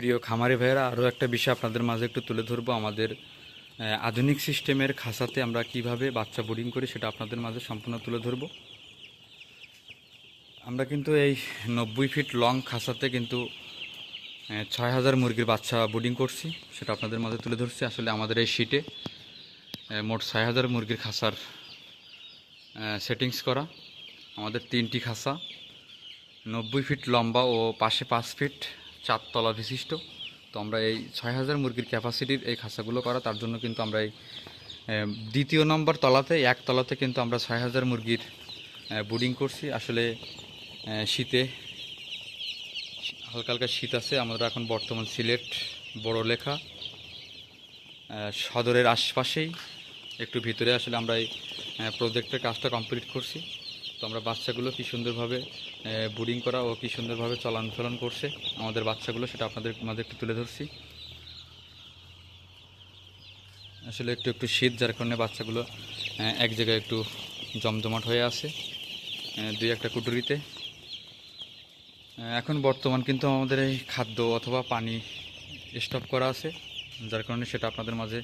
প্রিয় খামারি ভাইয়েরা, আরও একটা বিষয় আপনাদের মাঝে একটু তুলে ধরবো। আমাদের আধুনিক সিস্টেমের খাসাতে আমরা কীভাবে বাচ্চা বোর্ডিং করি সেটা আপনাদের মাঝে সম্পূর্ণ তুলে ধরবো। আমরা কিন্তু এই নব্বই ফিট লং খাসাতে কিন্তু ছয় হাজার মুরগির বাচ্চা বোর্ডিং করছি, সেটা আপনাদের মাঝে তুলে ধরছি। আসলে আমাদের এই শীটে মোট ছয় হাজার মুরগির খাঁচার সেটিংস করা। আমাদের তিনটি খাঁচা নব্বই ফিট লম্বা ও পাশে পাঁচ ফিট। চারতলা বিশিষ্ট। তো আমরা এই ছয় হাজার মুরগির ক্যাপাসিটির এই খাঁচাগুলো করা, তার জন্য কিন্তু আমরা এই দ্বিতীয় নম্বর তলাতে, এক তলাতে কিন্তু আমরা ছয় হাজার মুরগির বুডিং করছি। আসলে শীতে হালকা হালকা শীত আছে। আমরা এখন বর্তমান সিলেট বড় লেখা সদরের আশপাশেই, একটু ভিতরে আসলে আমরা এই প্রজেক্টের কাজটা কমপ্লিট করছি। তো আমরা বাচ্চাগুলো কী সুন্দরভাবে বুডিং করা ও কী সুন্দরভাবে চলাচলন করছে, আমাদের বাচ্চাগুলো সেটা আপনাদের মাঝে একটু তুলে ধরছি। আসলে একটু একটু শীত, যার কারণে বাচ্চাগুলো এক জায়গায় একটু জমজমাট হয়ে আছে দুই একটা কুটুরিতে। এখন বর্তমান কিন্তু আমাদের এই খাদ্য অথবা পানি স্টপ করা আছে, যার কারণে সেটা আপনাদের মাঝে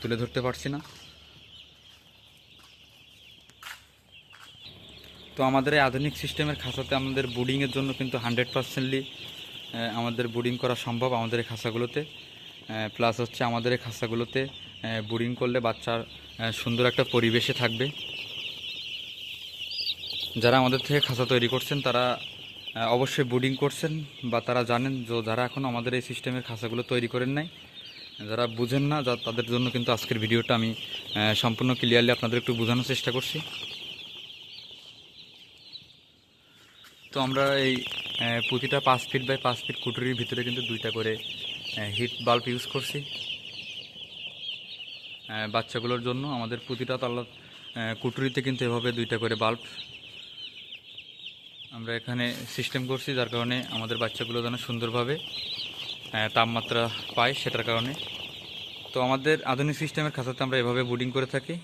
তুলে ধরতে পারছি না। তো আমাদের এই আধুনিক সিস্টেমের খাঁচাতে আমাদের বুডিংয়ের জন্য কিন্তু হান্ড্রেড পার্সেন্টলি আমাদের বুডিং করা সম্ভব আমাদের এই খাঁচাগুলোতে প্লাস হচ্ছে আমাদের এই খাঁচাগুলোতে বুডিং করলে বাচ্চার সুন্দর একটা পরিবেশে থাকবে। যারা আমাদের থেকে খাঁচা তৈরি করছেন, তারা অবশ্যই বুডিং করছেন বা তারা জানেন যে যারা এখন আমাদের এই সিস্টেমের খাঁচাগুলো তৈরি করেন নাই, যারা বুঝেন না তাদের জন্য কিন্তু আজকের ভিডিওটা আমি সম্পূর্ণ ক্লিয়ারলি আপনাদের একটু বোঝানোর চেষ্টা করছি। তো আমরা এই প্রতিটা পাঁচ ফিট বাই পাঁচ ফিট কুটুরির ভিতরে কিন্তু দুইটা করে হিট বাল্ব ইউজ করছি। বাচ্চাগুলোর জন্য আমাদের প্রতিটা তলা কুটুরিতে কিন্তু এভাবে দুইটা করে বাল্ব আমরা এখানে সিস্টেম করছি যার কারণে আমাদের বাচ্চাগুলো যেন সুন্দরভাবে তাপমাত্রা পায় সেটার কারণে। তো আমাদের আধুনিক সিস্টেমের খাঁচাতে আমরা এভাবে বোর্ডিং করে থাকি।